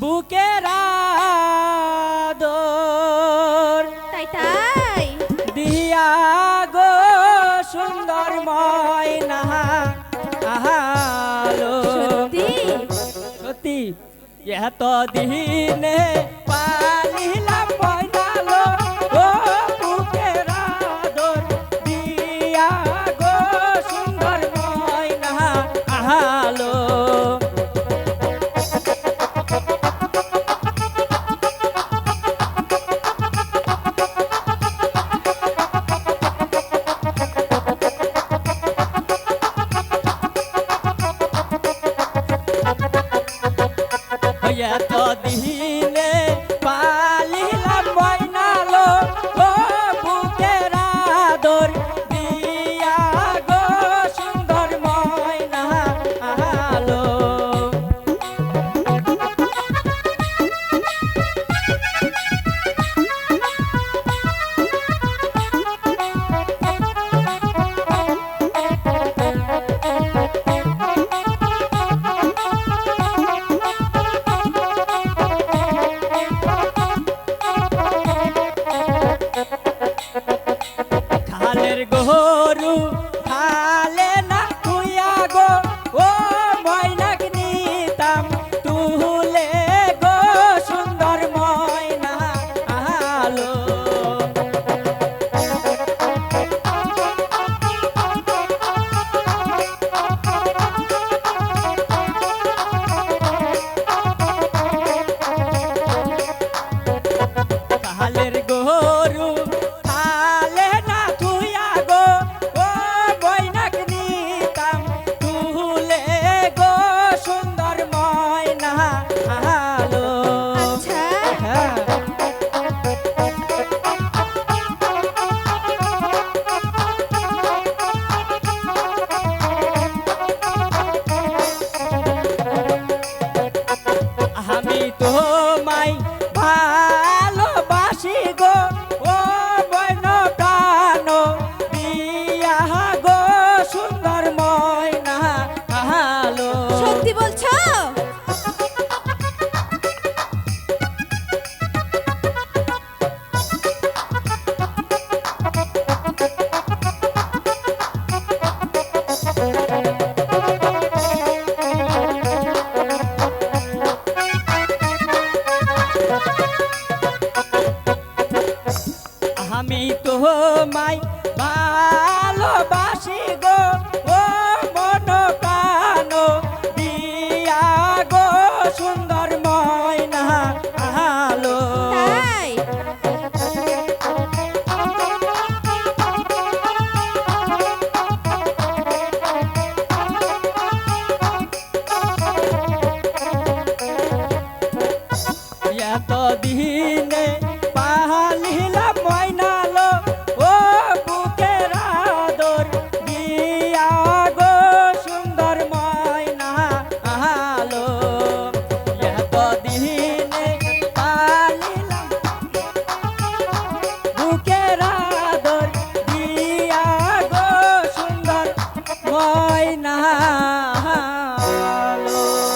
বুকেরা দোর তাই তাই। দিয়া গো সুন্দর ময়না আহালো সত্যি? এত দিনে পানিলা I let it go. বলছো? আমি তোমায় বা এতদিন